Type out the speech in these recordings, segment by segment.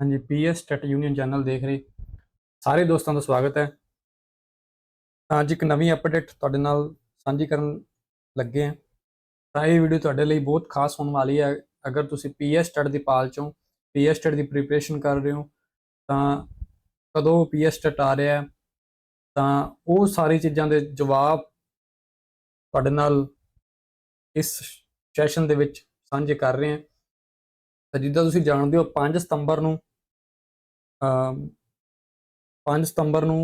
ਹਾਂਜੀ PS TET union channel ਦੇਖ ਰਹੇ। ਸਾਰੇ ਦੋਸਤਾਂ ਦਾ ਸਵਾਗਤ ਹੈ। ਅੱਜ ਇੱਕ ਨਵੀਂ ਅਪਡੇਟ ਤੁਹਾਡੇ ਨਾਲ ਸਾਂਝੀ ਕਰਨ ਲੱਗੇ ਹਾਂ। ਤਾਂ ਇਹ ਵੀਡੀਓ ਤੁਹਾਡੇ ਲਈ ਬਹੁਤ ਖਾਸ ਹੋਣ ਵਾਲੀ ਹੈ। ਅਗਰ ਤੁਸੀਂ ਪੀਐਸ ਟੈਟ ਦੀ ਪਾਲ ਚੋਂ ਪੀਐਸ ਟੈਟ ਦੀ ਪ੍ਰੀਪਰੇਸ਼ਨ ਕਰ ਰਹੇ ਹੋ, ਤਾਂ ਕਦੋਂ ਪੀਐਸ ਟੈਟ ਆ ਰਿਹਾ ਹੈ, ਤਾਂ ਉਹ ਸਾਰੀ ਚੀਜ਼ਾਂ ਦੇ ਜਵਾਬ ਤੁਹਾਡੇ ਨਾਲ ਇਸ ਸੈਸ਼ਨ ਦੇ ਵਿੱਚ ਸਾਂਝੇ ਕਰ ਰਹੇ ਹਾਂ। ਤਾਂ ਜਿੱਦਾਂ ਤੁਸੀਂ ਜਾਣਦੇ ਹੋ 5 ਸਤੰਬਰ ਨੂੰ, ਅਮ 5 ਸਤੰਬਰ ਨੂੰ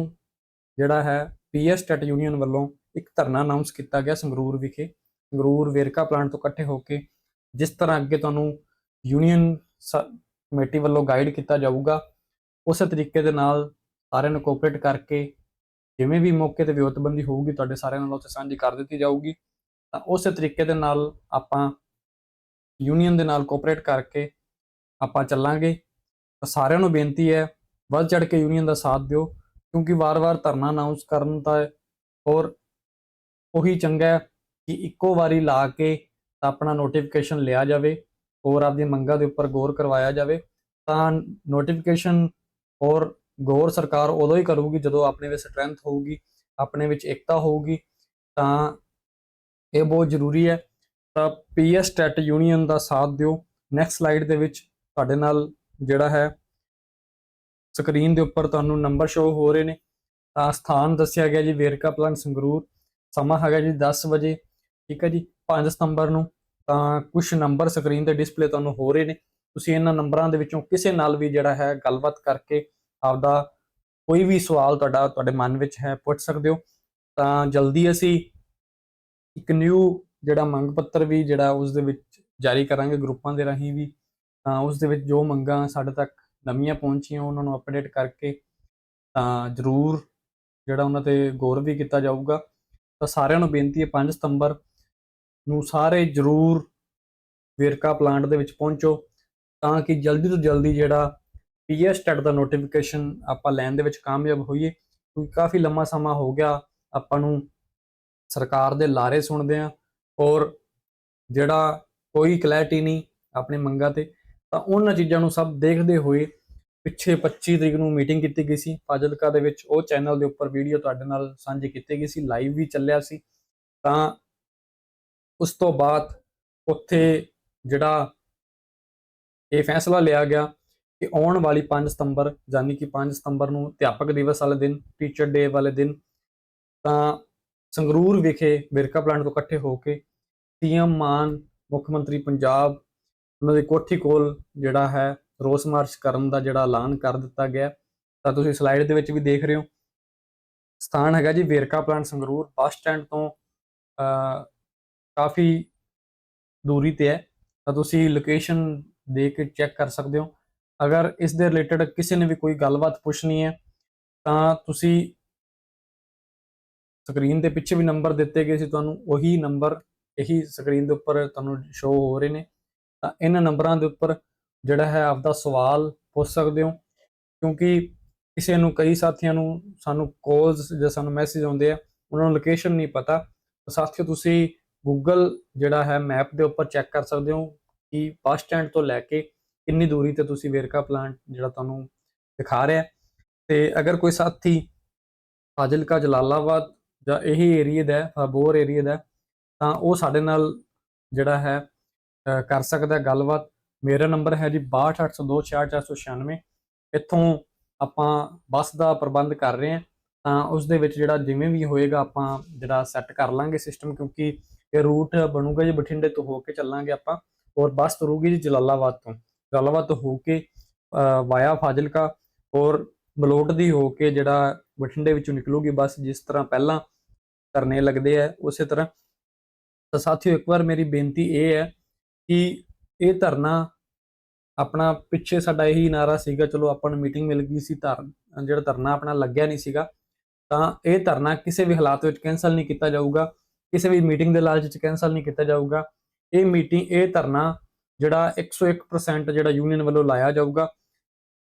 ਜਿਹੜਾ ਹੈ ਪੀਐਸ ਟੈਟ ਯੂਨੀਅਨ ਵੱਲੋਂ ਇੱਕ ਧਰਨਾ ਅਨਾਉਂਸ ਕੀਤਾ ਗਿਆ ਸੰਗਰੂਰ ਵਿਖੇ। ਸੰਗਰੂਰ ਵੇਰਕਾ ਪਲਾਂਟ ਤੋਂ ਇਕੱਠੇ ਹੋ ਕੇ ਜਿਸ ਤਰ੍ਹਾਂ ਅੱਗੇ ਤੁਹਾਨੂੰ ਯੂਨੀਅਨ ਕਮੇਟੀ ਵੱਲੋਂ ਗਾਈਡ ਕੀਤਾ ਜਾਊਗਾ, ਉਸੇ ਤਰੀਕੇ ਦੇ ਨਾਲ ਸਾਰਿਆਂ ਨੂੰ ਕੋਆਪਰੇਟ ਕਰਕੇ ਜਿਵੇਂ ਵੀ ਮੌਕੇ ਤੇ ਵਿਉਤਬੰਦੀ ਹੋਊਗੀ ਤੁਹਾਡੇ ਸਾਰਿਆਂ ਨਾਲ ਉੱਥੇ ਸਾਂਝੀ ਕਰ ਦਿੱਤੀ ਜਾਊਗੀ। ਤਾਂ ਉਸੇ ਤਰੀਕੇ ਦੇ ਨਾਲ ਆਪਾਂ ਯੂਨੀਅਨ ਦੇ ਨਾਲ ਕੋਆਪਰੇਟ ਕਰਕੇ ਆਪਾਂ ਚੱਲਾਂਗੇ। ਸਾਰਿਆਂ ਨੂੰ ਬੇਨਤੀ ਹੈ, ਵੱਧ ਚੜ ਕੇ ਯੂਨੀਅਨ ਦਾ ਸਾਥ ਦਿਓ, ਕਿਉਂਕਿ ਵਾਰ-ਵਾਰ ਧਰਨਾ ਅਨਾਉਂਸ ਕਰਨ ਦਾ ਔਰ ਉਹੀ ਚੰਗਾ ਹੈ ਕਿ ਇੱਕੋ ਵਾਰੀ ਲਾ ਕੇ ਤਾਂ ਆਪਣਾ ਨੋਟੀਫਿਕੇਸ਼ਨ ਲਿਆ ਜਾਵੇ ਔਰ ਆਪਦੀ ਮੰਗਾਂ ਦੇ ਉੱਪਰ ਗੌਰ ਕਰਵਾਇਆ ਜਾਵੇ। ਤਾਂ ਨੋਟੀਫਿਕੇਸ਼ਨ ਔਰ ਗੌਰ ਸਰਕਾਰ ਉਦੋਂ ਹੀ ਕਰੂਗੀ ਜਦੋਂ ਆਪਣੇ ਵਿੱਚ ਸਟਰੈਂਥ ਹੋਊਗੀ, ਆਪਣੇ ਵਿੱਚ ਏਕਤਾ ਹੋਊਗੀ। ਤਾਂ ਇਹ ਬਹੁਤ ਜ਼ਰੂਰੀ ਹੈ। ਤਾਂ ਪੀਐਸ ਟੈਟ ਯੂਨੀਅਨ ਦਾ ਸਾਥ ਦਿਓ। ਨੈਕਸਟ ਸਲਾਈਡ ਦੇ ਵਿੱਚ ਤੁਹਾਡੇ ਨਾਲ ਜਿਹੜਾ ਹੈ ਸਕਰੀਨ ਦੇ ਉੱਪਰ ਤੁਹਾਨੂੰ ਨੰਬਰ ਸ਼ੋ ਹੋ ਰਹੇ ਨੇ। ਤਾਂ ਸਥਾਨ ਦੱਸਿਆ ਗਿਆ ਜੀ ਵੇਰਕਾ ਪਲਾਂਟ ਸੰਗਰੂਰ। ਸਮਾਂ ਹੈਗਾ ਜੀ 10 ਵਜੇ, ਠੀਕ ਹੈ ਜੀ 5 ਸਤੰਬਰ ਨੂੰ। ਤਾਂ ਕੁਝ ਨੰਬਰ ਸਕਰੀਨ ਤੇ ਡਿਸਪਲੇ ਤੁਹਾਨੂੰ ਹੋ ਰਹੇ ਨੇ। ਤੁਸੀਂ ਇਹਨਾਂ ਨੰਬਰਾਂ ਦੇ ਵਿੱਚੋਂ ਕਿਸੇ ਨਾਲ ਵੀ ਜਿਹੜਾ ਹੈ ਗੱਲਬਾਤ ਕਰਕੇ ਆਪਦਾ ਕੋਈ ਵੀ ਸਵਾਲ ਤੁਹਾਡਾ ਤੁਹਾਡੇ ਮਨ ਵਿੱਚ ਹੈ ਪੁੱਛ ਸਕਦੇ ਹੋ। ਤਾਂ ਜਲਦੀ ਅਸੀਂ ਇੱਕ ਨਿਊ ਜਿਹੜਾ ਮੰਗ ਪੱਤਰ ਵੀ ਜਿਹੜਾ ਉਸ ਦੇ ਵਿੱਚ ਜਾਰੀ ਕਰਾਂਗੇ ਗਰੁੱਪਾਂ ਦੇ ਰਾਹੀਂ ਵੀ। ਤਾਂ ਉਸ ਦੇ ਵਿੱਚ ਜੋ ਮੰਗਾਂ ਸਾਡੇ ਤੱਕ ਨਵੀਆਂ ਪਹੁੰਚੀਆਂ ਉਹਨਾਂ ਨੂੰ ਅਪਡੇਟ ਕਰਕੇ ਤਾਂ ਜ਼ਰੂਰ ਜਿਹੜਾ ਉਹਨਾਂ ਤੇ ਗੌਰ ਵੀ ਕੀਤਾ ਜਾਊਗਾ। ਤਾਂ ਸਾਰਿਆਂ ਨੂੰ ਬੇਨਤੀ ਹੈ 5 ਸਤੰਬਰ ਨੂੰ ਸਾਰੇ ਜ਼ਰੂਰ ਵੇਰਕਾ ਪਲਾਂਟ ਦੇ ਵਿੱਚ ਪਹੁੰਚੋ ਤਾਂ ਕਿ ਜਲਦੀ ਤੋਂ ਜਲਦੀ ਜਿਹੜਾ ਪੀਐਸ ਟੈਟ ਦਾ ਨੋਟੀਫਿਕੇਸ਼ਨ ਆਪਾਂ ਲੈਣ ਦੇ ਵਿੱਚ ਕਾਮਯਾਬ ਹੋਈਏ। ਕਿਉਂਕਿ ਕਾਫੀ ਲੰਮਾ ਸਮਾਂ ਹੋ ਗਿਆ, ਆਪਾਂ ਨੂੰ ਸਰਕਾਰ ਦੇ ਲਾਰੇ ਸੁਣਦੇ ਆ ਔਰ ਜਿਹੜਾ ਕੋਈ ਕਲੈਰਿਟੀ ਨਹੀਂ ਆਪਣੀ ਮੰਗਾਂ ਤੇ ਤਾਂ ਉਹਨਾਂ ਚੀਜ਼ਾਂ ਨੂੰ ਸਭ ਦੇਖਦੇ ਹੋਏ ਪਿੱਛੇ 25 ਤਰੀਕ ਨੂੰ ਮੀਟਿੰਗ ਕੀਤੀ ਗਈ ਸੀ। ਫਾਜ਼ਿਲਕਾ ਦੇ ਵਿੱਚ ਉਹ ਚੈਨਲ ਦੇ ਉੱਪਰ ਵੀਡੀਓ ਤੁਹਾਡੇ ਨਾਲ ਸਾਂਝੀ ਕੀਤੀ ਗਈ ਸੀ। ਲਾਈਵ ਵੀ ਚੱਲਿਆ ਸੀ। ਤਾਂ ਉਸ ਤੋਂ ਬਾਅਦ ਉੱਥੇ ਜਿਹੜਾ ਇਹ ਫੈਸਲਾ ਲਿਆ ਗਿਆ ਕਿ ਆਉਣ ਵਾਲੀ 5 ਸਤੰਬਰ ਯਾਨੀ ਕਿ 5 ਸਤੰਬਰ ਨੂੰ ਅਧਿਆਪਕ ਦਿਵਸ ਵਾਲੇ ਦਿਨ ਟੀਚਰ ਡੇ ਵਾਲੇ ਦਿਨ ਤਾਂ ਸੰਗਰੂਰ ਵਿਖੇ ਬਿਰਕਾ ਪਲਾਂਟ ਤੋਂ ਇਕੱਠੇ ਹੋ ਕੇ ਸੀਐਮ ਮਾਨ, ਮੁੱਖ ਮੰਤਰੀ ਪੰਜਾਬ ਉਹਨਾਂ ਦੀ ਕੋਠੀ ਕੋਲ ਜਿਹੜਾ ਹੈ ਰੋਸ ਮਾਰਚ ਕਰਨ ਦਾ ਜਿਹੜਾ ਐਲਾਨ ਕਰ ਦਿੱਤਾ ਗਿਆ ਤਾਂ ਤੁਸੀਂ ਸਲਾਈਡ ਦੇ ਵਿੱਚ ਵੀ ਦੇਖ ਰਹੇ ਹੋ। ਸਥਾਨ ਹੈਗਾ ਜੀ Verka plant Sangrur bus stand ਤੋਂ ਕਾਫੀ ਦੂਰੀ ਤੇ ਹੈ। ਤਾਂ ਤੁਸੀਂ ਲੋਕੇਸ਼ਨ ਦੇ ਕੇ ਚੈੱਕ ਕਰ ਸਕਦੇ ਹੋ। ਅਗਰ ਇਸ ਦੇ ਰਿਲੇਟਡ ਕਿਸੇ ਨੇ ਵੀ ਕੋਈ ਗੱਲਬਾਤ ਪੁੱਛਣੀ ਹੈ, ਤਾਂ ਤੁਸੀਂ ਸਕਰੀਨ ਦੇ ਪਿੱਛੇ ਵੀ ਨੰਬਰ ਦਿੱਤੇ ਗਏ ਸੀ ਤੁਹਾਨੂੰ। ਉਹੀ ਨੰਬਰ ਇਹੀ ਸਕਰੀਨ ਦੇ ਉੱਪਰ ਤੁਹਾਨੂੰ ਸ਼ੋ ਹੋ ਰਹੇ ਨੇ। ਤਾਂ ਇਹਨਾਂ ਨੰਬਰਾਂ ਦੇ ਉੱਪਰ ਜਿਹੜਾ ਹੈ ਆਪਦਾ ਸਵਾਲ ਪੁੱਛ ਸਕਦੇ ਹੋ। ਕਿਉਂਕਿ ਕਿਸੇ ਨੂੰ ਕਈ ਸਾਥੀਆਂ ਨੂੰ ਸਾਨੂੰ ਕਾਲਸ ਜਾਂ ਸਾਨੂੰ ਮੈਸੇਜ ਆਉਂਦੇ ਆ ਉਹਨਾਂ ਨੂੰ ਲੋਕੇਸ਼ਨ ਨਹੀਂ ਪਤਾ। ਤਾਂ ਸਾਥੀਓ ਤੁਸੀਂ ਗੂਗਲ ਜਿਹੜਾ ਹੈ ਮੈਪ ਦੇ ਉੱਪਰ ਚੈੱਕ ਕਰ ਸਕਦੇ ਹੋ ਕਿ ਬੱਸ ਸਟੈਂਡ ਤੋਂ ਲੈ ਕੇ ਕਿੰਨੀ ਦੂਰੀ ਤੇ ਤੁਸੀਂ ਵੇਰਕਾ ਪਲਾਂਟ ਜਿਹੜਾ ਤੁਹਾਨੂੰ ਦਿਖਾ ਰਿਹਾ। ਤੇ ਅਗਰ ਕੋਈ ਸਾਥੀ ਫਾਜ਼ਿਲਕਾ ਜਲਾਲਾਬਾਦ ਜਾਂ ਇਹੀ ਏਰੀਆ ਦਾ ਹੈ, ਫਾਬੋਰ ਏਰੀਆ ਦਾ ਤਾਂ ਉਹ ਸਾਡੇ ਨਾਲ ਜਿਹੜਾ ਹੈ ਕਰ ਸਕਦਾ ਗੱਲਬਾਤ। ਮੇਰਾ ਨੰਬਰ ਹੈ ਜੀ 6280264496 ਇੱਥੋਂ ਆਪਾਂ ਬੱਸ ਦਾ ਪ੍ਰਬੰਧ ਕਰ ਰਹੇ ਹਾਂ, ਤਾਂ ਉਸ ਦੇ ਵਿੱਚ ਜਿਹੜਾ ਜਿਵੇਂ ਵੀ ਹੋਏਗਾ ਆਪਾਂ ਜਿਹੜਾ ਸੈੱਟ ਕਰ ਲਾਂਗੇ ਸਿਸਟਮ ਕਿਉਂਕਿ ਇਹ ਰੂਟ ਬਣੂਗਾ ਜੀ ਬਠਿੰਡੇ ਤੋਂ ਹੋ ਕੇ ਚੱਲਾਂਗੇ ਆਪਾਂ, ਔਰ ਬੱਸ ਤੁਰੂਗੀ ਜੀ ਜਲਾਲਾਬਾਦ ਤੋਂ। ਜਲਾਲਾਬਾਦ ਤੋਂ ਹੋ ਕੇ ਵਾਇਆ ਫਾਜ਼ਿਲਕਾ, ਔਰ ਮਲੋਟ ਦੀ ਹੋ ਕੇ ਜਿਹੜਾ ਬਠਿੰਡੇ ਵਿੱਚੋਂ ਨਿਕਲੂਗੀ ਬੱਸ, ਜਿਸ ਤਰ੍ਹਾਂ ਪਹਿਲਾਂ ਕਰਨੇ ਲੱਗਦੇ ਆ, ਉਸੇ ਤਰ੍ਹਾਂ। ਤਾਂ ਸਾਥੀਓ ਇੱਕ ਵਾਰ ਮੇਰੀ ਬੇਨਤੀ ਇਹ ਹੈ ਕਿ ਇਹ ਧਰਨਾ ਆਪਣਾ ਪਿੱਛੇ ਸਾਡਾ ਇਹੀ ਨਾਰਾ ਸੀਗਾ, ਚਲੋ ਆਪਾਂ ਨੂੰ ਮੀਟਿੰਗ ਮਿਲ ਗਈ ਸੀ ਧਰ, ਜਿਹੜਾ ਧਰਨਾ ਆਪਣਾ ਲੱਗਿਆ ਨਹੀਂ ਸੀਗਾ, ਤਾਂ ਇਹ ਧਰਨਾ ਕਿਸੇ ਵੀ ਹਾਲਾਤ ਵਿੱਚ ਕੈਨਸਲ ਨਹੀਂ ਕੀਤਾ ਜਾਊਗਾ, ਕਿਸੇ ਵੀ ਮੀਟਿੰਗ ਦੇ ਲਾਲਚ ਵਿੱਚ ਕੈਨਸਲ ਨਹੀਂ ਕੀਤਾ ਜਾਊਗਾ। ਇਹ ਮੀਟਿੰਗ ਇਹ ਧਰਨਾ ਜਿਹੜਾ 101% ਜਿਹੜਾ ਯੂਨੀਅਨ ਵੱਲੋਂ ਲਾਇਆ ਜਾਊਗਾ।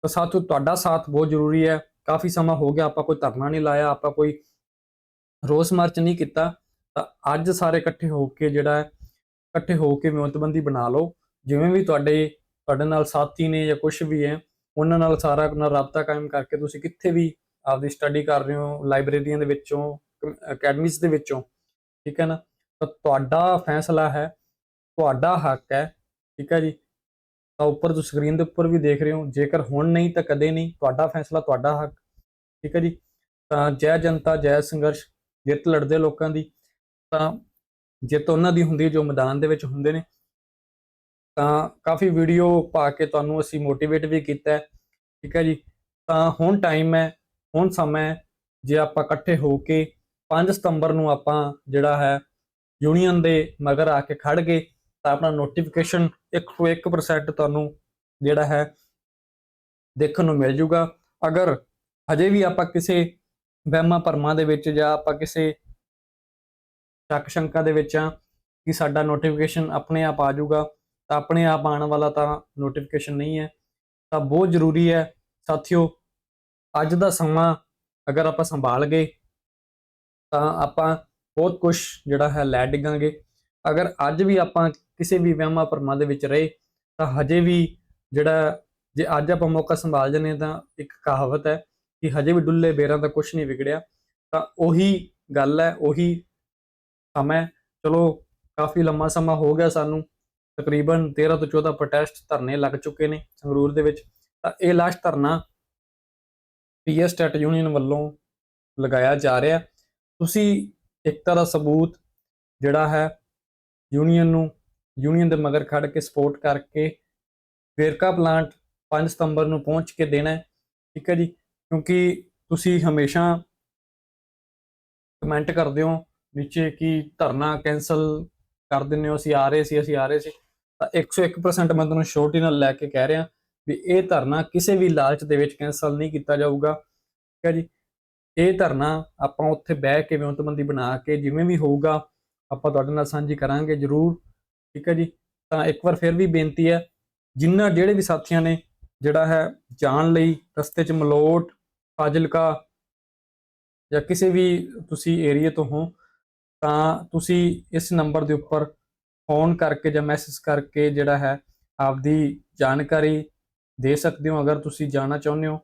ਤਾਂ ਸਾਥੀਓ ਤੁਹਾਡਾ ਸਾਥ ਬਹੁਤ ਜ਼ਰੂਰੀ ਹੈ। ਕਾਫੀ ਸਮਾਂ ਹੋ ਗਿਆ, ਆਪਾਂ ਕੋਈ ਧਰਨਾ ਨਹੀਂ ਲਾਇਆ, ਆਪਾਂ ਕੋਈ ਰੋਸ ਮਾਰਚ ਨਹੀਂ ਕੀਤਾ। ਤਾਂ ਅੱਜ ਸਾਰੇ ਇਕੱਠੇ ਹੋ ਕੇ ਜਿਹੜਾ ਇਕੱਠੇ ਹੋ ਕੇ ਮਿਹਨਤਬੰਦੀ ਬਣਾ ਲਓ। ਜਿਵੇਂ ਵੀ ਤੁਹਾਡੇ ਤੁਹਾਡੇ ਨਾਲ ਸਾਥੀ ਨੇ ਜਾਂ ਕੁਝ ਵੀ ਹੈ, ਉਹਨਾਂ ਨਾਲ ਸਾਰਾ ਆਪਣਾ ਰਾਬਤਾ ਕਾਇਮ ਕਰਕੇ ਤੁਸੀਂ ਕਿੱਥੇ ਵੀ ਆਪਦੀ ਸਟੱਡੀ ਕਰ ਰਹੇ ਹੋ ਲਾਇਬ੍ਰੇਰੀਆਂ ਦੇ ਵਿੱਚੋਂ ਅਕੈਡਮੀਜ਼ ਦੇ ਵਿੱਚੋਂ, ਠੀਕ ਹੈ ਨਾ? ਤਾਂ ਤੁਹਾਡਾ ਫੈਸਲਾ ਹੈ, ਤੁਹਾਡਾ ਹੱਕ ਹੈ, ਠੀਕ ਹੈ ਜੀ? ਤਾਂ ਉੱਪਰ ਤੁਸੀਂ ਸਕਰੀਨ ਦੇ ਉੱਪਰ ਵੀ ਦੇਖ ਰਹੇ ਹੋ, ਜੇਕਰ ਹੁਣ ਨਹੀਂ ਤਾਂ ਕਦੇ ਨਹੀਂ, ਤੁਹਾਡਾ ਫੈਸਲਾ ਤੁਹਾਡਾ ਹੱਕ, ਠੀਕ ਹੈ ਜੀ? ਤਾਂ ਜੈ ਜਨਤਾ, ਜੈ ਸੰਘਰਸ਼, ਜਿੱਤ ਲੜਦੇ ਲੋਕਾਂ ਦੀ, ਤਾਂ ਜਿੱਤ ਉਹਨਾਂ ਦੀ ਹੁੰਦੀ ਹੈ, ਜੋ ਮੈਦਾਨ ਦੇ ਵਿੱਚ ਹੁੰਦੇ ਨੇ, ਤਾਂ ਕਾਫੀ ਵੀਡੀਓ ਪਾ ਕੇ ਤੁਹਾਨੂੰ ਅਸੀਂ ਮੋਟੀਵੇਟ ਵੀ ਕੀਤਾ ਠੀਕ ਹੈ ਜੀ? ਤਾਂ ਹੁਣ ਟਾਈਮ ਹੈ, ਹੁਣ ਸਮਾਂ ਹੈ, ਜੇ ਆਪਾਂ ਇਕੱਠੇ ਹੋ ਕੇ 5 ਸਤੰਬਰ ਨੂੰ ਆਪਾਂ ਜਿਹੜਾ ਹੈ ਯੂਨੀਅਨ ਦੇ ਮਗਰ ਆ ਕੇ ਖੜ ਗਏ, ਤਾਂ ਆਪਣਾ ਨੋਟੀਫਿਕੇਸ਼ਨ 101% ਤੁਹਾਨੂੰ ਜਿਹੜਾ ਹੈ, ਦੇਖਣ ਨੂੰ ਮਿਲ ਜੂਗਾ। ਅਗਰ ਹਜੇ ਵੀ ਆਪਾਂ ਕਿਸੇ ਵਹਿਮਾਂ ਭਰਮਾਂ ਦੇ ਵਿੱਚ ਜਾਂ ਆਪਾਂ ਕਿਸੇ ਸ਼ੱਕ ਸ਼ੰਕਾ ਦੇ ਵਿੱਚ ਆ ਕਿ ਸਾਡਾ ਨੋਟੀਫਿਕੇਸ਼ਨ ਆਪਣੇ ਆਪ ਆ ਜਾਊਗਾ। ਤਾਂ ਆਪਣੇ ਆਪ ਆਉਣ ਵਾਲਾ ਤਾਂ ਨੋਟੀਫਿਕੇਸ਼ਨ ਨਹੀਂ ਹੈ। ਤਾਂ ਬਹੁਤ ਜ਼ਰੂਰੀ ਹੈ ਸਾਥੀਓ, ਅੱਜ ਦਾ ਸਮਾਂ ਅਗਰ ਆਪਾਂ ਸੰਭਾਲ ਗਏ, ਤਾਂ ਆਪਾਂ ਬਹੁਤ ਕੁਝ ਜਿਹੜਾ ਹੈ ਲੈ ਡਿੱਗਾਂਗੇ। ਅਗਰ ਅੱਜ ਵੀ ਆਪਾਂ ਕਿਸੇ ਵੀ ਵਹਿਮਾਂ ਭਰਮਾਂ ਦੇ ਵਿੱਚ ਰਹੇ, ਤਾਂ ਹਜੇ ਵੀ ਜਿਹੜਾ ਜੇ ਅੱਜ ਆਪਾਂ ਮੌਕਾ ਸੰਭਾਲ ਜਨੇ ਤਾਂ ਇੱਕ ਕਹਾਵਤ ਹੈ ਕਿ ਹਜੇ ਵੀ ਡੁੱਲੇ ਬੇਰਾਂ ਦਾ ਕੁਝ ਨਹੀਂ ਵਿਗੜਿਆ। ਤਾਂ ਉਹੀ ਗੱਲ ਹੈ, ਉਹੀ ਸਮਾਂ ਚਲੋ, ਕਾਫੀ ਲੰਮਾ ਸਮਾਂ ਹੋ ਗਿਆ ਸਾਨੂੰ। ਤਕਰੀਬਨ 13 ਤੋਂ 14 ਪ੍ਰੋਟੈਸਟ ਧਰਨੇ ਲੱਗ ਚੁੱਕੇ ਨੇ ਸੰਗਰੂਰ ਦੇ ਵਿੱਚ। ਤਾਂ ਇਹ ਲਾਸਟ ਧਰਨਾ ਪੀਐਸ ਟੈਟ ਯੂਨੀਅਨ ਵੱਲੋਂ ਲਗਾਇਆ ਜਾ ਰਿਹਾ। ਤੁਸੀਂ ਇੱਕ ਦਾ ਸਬੂਤ ਜਿਹੜਾ ਹੈ ਯੂਨੀਅਨ ਨੂੰ ਯੂਨੀਅਨ ਦੇ ਮਗਰ ਖੜ ਕੇ ਸਪੋਰਟ ਕਰਕੇ ਵੇਰਕਾ ਪਲਾਂਟ 5 ਸਤੰਬਰ ਨੂੰ ਪਹੁੰਚ ਕੇ ਦੇਣਾ ਹੈ। ਠੀਕ ਹੈ ਜੀ? ਕਿਉਂਕਿ ਤੁਸੀਂ ਹਮੇਸ਼ਾ ਕਮੈਂਟ ਕਰਦੇ ਹੋ ਨੀਚੇ ਕਿ ਧਰਨਾ ਕੈਨਸਲ ਕਰ ਦਿੰਦੇ ਹੋ, ਅਸੀਂ ਆ ਰਹੇ ਸੀ, ਅਸੀਂ ਆ ਰਹੇ ਸੀ। ਤਾਂ 101% ਮੈਂ ਤੁਹਾਨੂੰ ਸ਼ੋਰਟੀ ਨਾਲ ਲੈ ਕੇ ਕਹਿ ਰਿਹਾ ਵੀ ਇਹ ਧਰਨਾ ਕਿਸੇ ਵੀ ਲਾਲਚ ਦੇ ਵਿੱਚ ਕੈਨਸਲ ਨਹੀਂ ਕੀਤਾ ਜਾਊਗਾ। ਠੀਕ ਹੈ ਜੀ? ਇਹ ਧਰਨਾ ਆਪਾਂ ਉੱਥੇ ਬਹਿ ਕੇ ਵਿਉਂਤਬੰਦੀ ਬਣਾ ਕੇ ਜਿਵੇਂ ਵੀ ਹੋਊਗਾ, ਆਪਾਂ ਤੁਹਾਡੇ ਨਾਲ ਸਾਂਝੀ ਕਰਾਂਗੇ ਜਰੂਰ। ਠੀਕ ਹੈ ਜੀ? ਤਾਂ ਇੱਕ ਵਾਰ ਫਿਰ ਵੀ ਬੇਨਤੀ ਹੈ, ਜਿੰਨਾ ਜਿਹੜੇ ਵੀ ਸਾਥੀਆਂ ਨੇ, ਜਿਹੜਾ ਹੈ ਜਾਣ ਲਈ ਰਸਤੇ 'ਚ ਮਲੋਟ, ਫਾਜ਼ਿਲਕਾ ਜਾਂ ਕਿਸੇ ਵੀ ਤੁਸੀਂ ਏਰੀਆ ਤੋਂ ਹੋ ਤਾਂ ਤੁਸੀਂ ਇਸ ਨੰਬਰ ਦੇ ਉੱਪਰ ਫੋਨ ਕਰਕੇ ਜਾਂ ਮੈਸੇਜ ਕਰਕੇ ਜਿਹੜਾ ਹੈ ਆਪਦੀ ਜਾਣਕਾਰੀ ਦੇ ਸਕਦੇ ਹੋ, ਅਗਰ ਤੁਸੀਂ ਜਾਣਾ ਚਾਹੁੰਦੇ ਹੋ।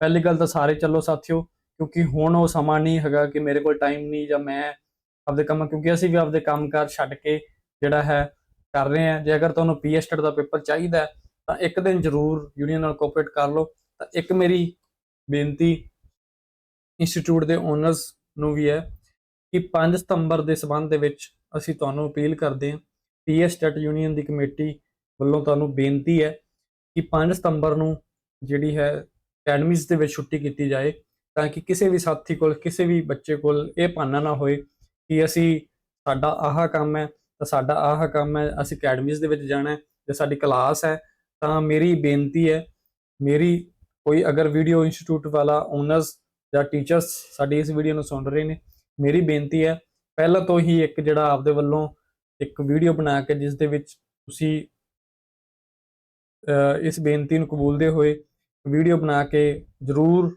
ਪਹਿਲੀ ਗੱਲ ਤਾਂ ਸਾਰੇ ਚੱਲੋ ਸਾਥੀਓ, ਕਿਉਂਕਿ ਹੁਣ ਉਹ ਸਮਾਂ ਨਹੀਂ ਹੈਗਾ ਕਿ ਮੇਰੇ ਕੋਲ ਟਾਈਮ ਨਹੀਂ ਜਾਂ ਮੈਂ ਆਪਦੇ ਕੰਮ, ਕਿਉਂਕਿ ਅਸੀਂ ਵੀ ਆਪਦੇ ਕੰਮਕਾਰ ਛੱਡ ਕੇ ਜਿਹੜਾ ਹੈ ਕਰ ਰਹੇ ਹਾਂ। ਜੇ ਅਗਰ ਤੁਹਾਨੂੰ ਪੀਐਸਟਡ ਦਾ ਪੇਪਰ ਚਾਹੀਦਾ ਤਾਂ ਇੱਕ ਦਿਨ ਜ਼ਰੂਰ ਯੂਨੀਅਨ ਨਾਲ ਕੋਆਪਰੇਟ ਕਰ ਲਓ। ਤਾਂ ਇੱਕ ਮੇਰੀ ਬੇਨਤੀ ਇੰਸਟੀਚਿਊਟ ਦੇ ਓਨਰਸ ਨੂੰ ਵੀ ਹੈ ਕਿ 5 ਸਤੰਬਰ ਦੇ ਸਬੰਧ ਦੇ ਵਿੱਚ ਅਸੀਂ ਤੁਹਾਨੂੰ ਅਪੀਲ ਕਰਦੇ ਹਾਂ ਪੀਐਸਟਡ ਯੂਨੀਅਨ ਦੀ ਕਮੇਟੀ ਵੱਲੋਂ ਤੁਹਾਨੂੰ ਬੇਨਤੀ ਹੈ ਕਿ 5 ਸਤੰਬਰ ਨੂੰ ਜਿਹੜੀ ਹੈ ਅਕੈਡਮੀਜ਼ ਦੇ ਵਿੱਚ ਛੁੱਟੀ ਕੀਤੀ ਜਾਏ ਤਾਂ ਕਿ ਕਿਸੇ ਵੀ ਸਾਥੀ ਕੋਲ, ਕਿਸੇ ਵੀ ਬੱਚੇ ਕੋਲ ਇਹ ਭਾਨਾ ਨਾ ਹੋਏ ਕਿ ਅਸੀਂ ਸਾਡਾ ਆਹ ਕੰਮ ਹੈ, ਤਾਂ ਸਾਡਾ ਆਹ ਕੰਮ ਹੈ, ਅਸੀਂ ਅਕੈਡਮੀਜ਼ ਦੇ ਵਿੱਚ ਜਾਣਾ ਹੈ ਜੇ ਸਾਡੀ ਕਲਾਸ ਹੈ, ਤਾਂ ਮੇਰੀ ਬੇਨਤੀ ਹੈ, ਮੇਰੀ ਕੋਈ ਅਗਰ ਵੀਡੀਓ ਇੰਸਟੀਚਿਊਟ ਵਾਲਾ ਓਨਰਸ ਜਾਂ ਟੀਚਰਸ ਸਾਡੀ ਇਸ ਵੀਡੀਓ ਨੂੰ ਸੁਣ ਰਹੇ ਨੇ ਮੇਰੀ ਬੇਨਤੀ ਹੈ, ਪਹਿਲਾਂ ਤੋਂ ਹੀ ਇੱਕ ਜਿਹੜਾ ਆਪਦੇ ਵੱਲੋਂ ਇੱਕ ਵੀਡੀਓ ਬਣਾ ਕੇ ਜਿਸ ਦੇ ਵਿੱਚ ਤੁਸੀਂ ਇਸ ਬੇਨਤੀ ਨੂੰ ਕਬੂਲਦੇ ਹੋਏ ਵੀਡੀਓ ਬਣਾ ਕੇ ਜਰੂਰ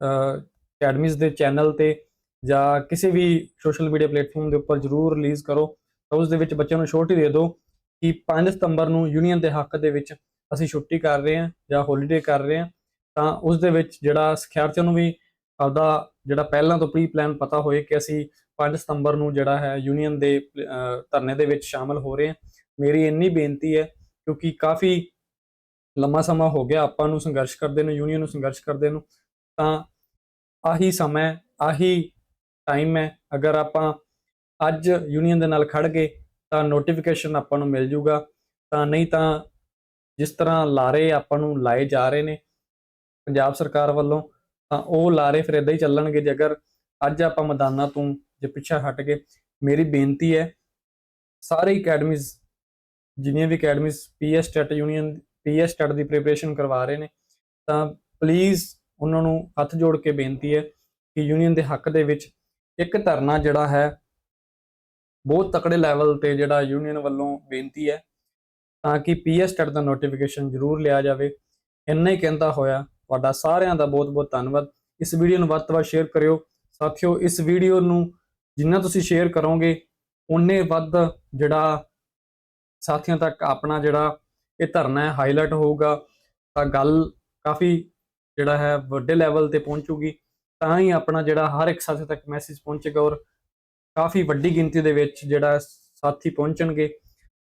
ਅਕੈਡਮੀਜ਼ ਦੇ ਚੈਨਲ ਤੇ ਜਾਂ ਕਿਸੇ ਵੀ ਸੋਸ਼ਲ ਮੀਡੀਆ ਪਲੇਟਫਾਰਮ ਦੇ ਉੱਪਰ ਜਰੂਰ ਰਿਲੀਜ਼ ਕਰੋ, ਤਾਂ ਉਸ ਦੇ ਵਿੱਚ ਬੱਚਿਆਂ ਨੂੰ ਛੋਟੀ ਦੇ ਦਿਓ ਕਿ 5 ਸਤੰਬਰ ਨੂੰ ਯੂਨੀਅਨ ਦੇ ਹੱਕ ਦੇ ਵਿੱਚ ਅਸੀਂ ਛੁੱਟੀ ਕਰ ਰਹੇ ਹਾਂ ਜਾਂ ਹੌਲੀਡੇ ਕਰ ਰਹੇ ਹਾਂ, ਤਾਂ ਉਸ ਦੇ ਵਿੱਚ ਜਿਹੜਾ ਸਿਖਿਆਰਥੀਆਂ ਨੂੰ ਵੀ ਆਪਦਾ ਜਿਹੜਾ ਪਹਿਲਾਂ ਤੋਂ ਪ੍ਰੀ ਪਲਾਨ ਪਤਾ ਹੋਏ ਕਿ ਅਸੀਂ 5 ਸਤੰਬਰ ਨੂੰ ਜਿਹੜਾ ਹੈ ਯੂਨੀਅਨ ਦੇ ਧਰਨੇ ਦੇ ਵਿੱਚ ਸ਼ਾਮਲ ਹੋ ਰਹੇ ਹਾਂ। ਮੇਰੀ ਇੰਨੀ ਬੇਨਤੀ ਹੈ ਕਿਉਂਕਿ ਕਾਫੀ ਲੰਮਾ ਸਮਾਂ ਹੋ ਗਿਆ ਆਪਾਂ ਨੂੰ ਸੰਘਰਸ਼ ਕਰਦੇ ਨੂੰ ਯੂਨੀਅਨ ਨੂੰ ਸੰਘਰਸ਼ ਕਰਦੇ ਨੂੰ, ਤਾਂ ਆਹੀ ਸਮਾਂ ਆਹੀ ਟਾਈਮ ਹੈ। ਅਗਰ ਆਪਾਂ ਅੱਜ ਯੂਨੀਅਨ ਦੇ ਨਾਲ ਖੜ ਗਏ ਤਾਂ ਨੋਟੀਫਿਕੇਸ਼ਨ ਆਪਾਂ ਨੂੰ ਮਿਲ ਜੂਗਾ। ਤਾਂ ਨਹੀਂ ਤਾਂ ਜਿਸ ਤਰ੍ਹਾਂ ਲਾਰੇ ਆਪਾਂ ਨੂੰ ਲਾਏ ਜਾ ਰਹੇ ਨੇ, ਪੰਜਾਬ ਸਰਕਾਰ ਵੱਲੋਂ ਤਾਂ ਉਹ ਲਾਰੇ ਫਿਰ ਇਦਾਂ ਹੀ ਚੱਲਣਗੇ ਜੇ ਅਗਰ ਅੱਜ ਆਪਾਂ ਮੈਦਾਨਾਂ ਤੋਂ ਜੇ ਪਿੱਛੇ ਹਟ ਗਏ। ਮੇਰੀ ਬੇਨਤੀ ਹੈ, ਸਾਰੇ ਅਕੈਡਮੀਜ਼, ਜਿੰਨੀਆਂ ਵੀ academies PS TET union, PS TET ਦੀ ਪ੍ਰੀਪਰੇਸ਼ਨ ਕਰਵਾ ਰਹੇ ਨੇ, ਤਾਂ ਪਲੀਜ਼ ਉਹਨਾਂ ਨੂੰ ਹੱਥ ਜੋੜ ਕੇ ਬੇਨਤੀ ਹੈ ਕਿ ਯੂਨੀਅਨ ਦੇ ਹੱਕ ਦੇ ਵਿੱਚ ਇੱਕ ਧਰਨਾ ਜਿਹੜਾ ਹੈ, ਬਹੁਤ ਤਕੜੇ ਲੈਵਲ ਤੇ ਜਿਹੜਾ ਯੂਨੀਅਨ ਵੱਲੋਂ ਬੇਨਤੀ ਹੈ, ਤਾਂ ਕਿ ਪੀਐਸ ਟੈਟ ਦਾ ਨੋਟੀਫਿਕੇਸ਼ਨ ਜ਼ਰੂਰ ਲਿਆ ਜਾਵੇ। ਇੰਨਾ ਹੀ ਕਹਿੰਦਾ ਹੋਇਆ ਤੁਹਾਡਾ ਸਾਰਿਆਂ ਦਾ ਬਹੁਤ ਬਹੁਤ ਧੰਨਵਾਦ। ਇਸ ਵੀਡੀਓ ਨੂੰ ਵੱਧ ਤੋਂ ਵੱਧ ਸ਼ੇਅਰ ਕਰਿਓ। ਸਾਥੀਓ, ਇਸ ਵੀਡੀਓ ਨੂੰ ਜਿੰਨਾ ਤੁਸੀਂ ਸ਼ੇਅਰ ਕਰੋਗੇ ਉਨੇ ਵੱਧ ਜਿਹੜਾ ਸਾਥੀਆਂ ਤੱਕ ਆਪਣਾ ਜਿਹੜਾ ਇਹ ਧਰਨਾ ਹੈ ਹਾਈਲਾਈਟ ਹੋਊਗਾ। ਤਾਂ ਗੱਲ ਕਾਫੀ ਜਿਹੜਾ ਹੈ, ਵੱਡੇ ਲੈਵਲ ਤੇ ਪਹੁੰਚੂਗੀ। ਤਾਂ ਹੀ ਆਪਣਾ ਜਿਹੜਾ ਹਰ ਇੱਕ ਸਾਥੀ ਤੱਕ ਮੈਸੇਜ ਪਹੁੰਚੇਗਾ ਔਰ ਕਾਫੀ ਵੱਡੀ ਗਿਣਤੀ ਦੇ ਵਿੱਚ ਜਿਹੜਾ ਸਾਥੀ ਪਹੁੰਚਣਗੇ।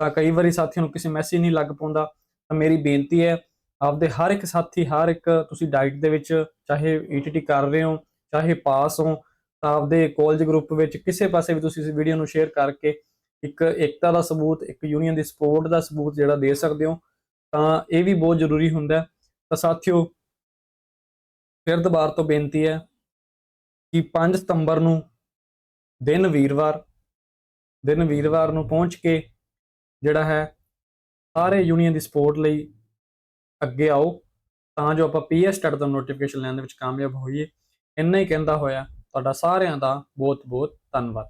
ਤਾਂ ਕਈ ਵਾਰੀ ਸਾਥੀਆਂ ਨੂੰ ਕਿਸੇ ਮੈਸੇਜ ਨਹੀਂ ਲੱਗ ਪਾਉਂਦਾ। ਤਾਂ ਮੇਰੀ ਬੇਨਤੀ ਹੈ ਆਪਦੇ ਹਰ ਇੱਕ ਸਾਥੀ, ਹਰ ਇੱਕ ਤੁਸੀਂ ਡਾਈਟ ਦੇ ਵਿੱਚ ਚਾਹੇ ਈਟੀਟੀ ਕਰ ਰਹੇ ਹੋ, ਚਾਹੇ ਪਾਸ ਹੋ, ਤਾਂ ਆਪਦੇ ਕਾਲਜ ਗਰੁੱਪ ਵਿੱਚ ਕਿਸੇ ਪਾਸੇ ਵੀ ਤੁਸੀਂ ਇਸ ਵੀਡੀਓ ਨੂੰ ਸ਼ੇਅਰ ਕਰਕੇ ਇੱਕ ਏਕਤਾ ਦਾ ਸਬੂਤ, ਇੱਕ ਯੂਨੀਅਨ ਦੀ ਸਪੋਰਟ ਦਾ ਸਬੂਤ ਜਿਹੜਾ ਦੇ ਸਕਦੇ ਹੋ, ਤਾਂ ਇਹ ਵੀ ਬਹੁਤ ਜ਼ਰੂਰੀ ਹੁੰਦਾ ਤਾਂ ਸਾਥੀਓ, ਫਿਰ ਦੁਬਾਰਾ ਤੋਂ ਬੇਨਤੀ ਹੈ ਕਿ 5 ਸਤੰਬਰ ਨੂੰ ਦਿਨ ਵੀਰਵਾਰ ਦਿਨ ਵੀਰਵਾਰ ਨੂੰ ਪਹੁੰਚ ਕੇ ਜਿਹੜਾ ਹੈ ਸਾਰੇ ਯੂਨੀਅਨ ਦੀ ਸਪੋਰਟ ਲਈ ਅੱਗੇ ਆਓ, ਤਾਂ ਜੋ ਆਪਾਂ ਪੀਐਸ ਸਟਾਰਟ ਦਾ ਨੋਟੀਫਿਕੇਸ਼ਨ ਲੈਣ ਦੇ ਵਿੱਚ ਕਾਮਯਾਬ ਹੋਈਏ। ਇੰਨਾ ਹੀ ਕਹਿੰਦਾ ਹੋਇਆ, ਤੁਹਾਡਾ ਸਾਰਿਆਂ ਦਾ ਬਹੁਤ ਬਹੁਤ ਧੰਨਵਾਦ।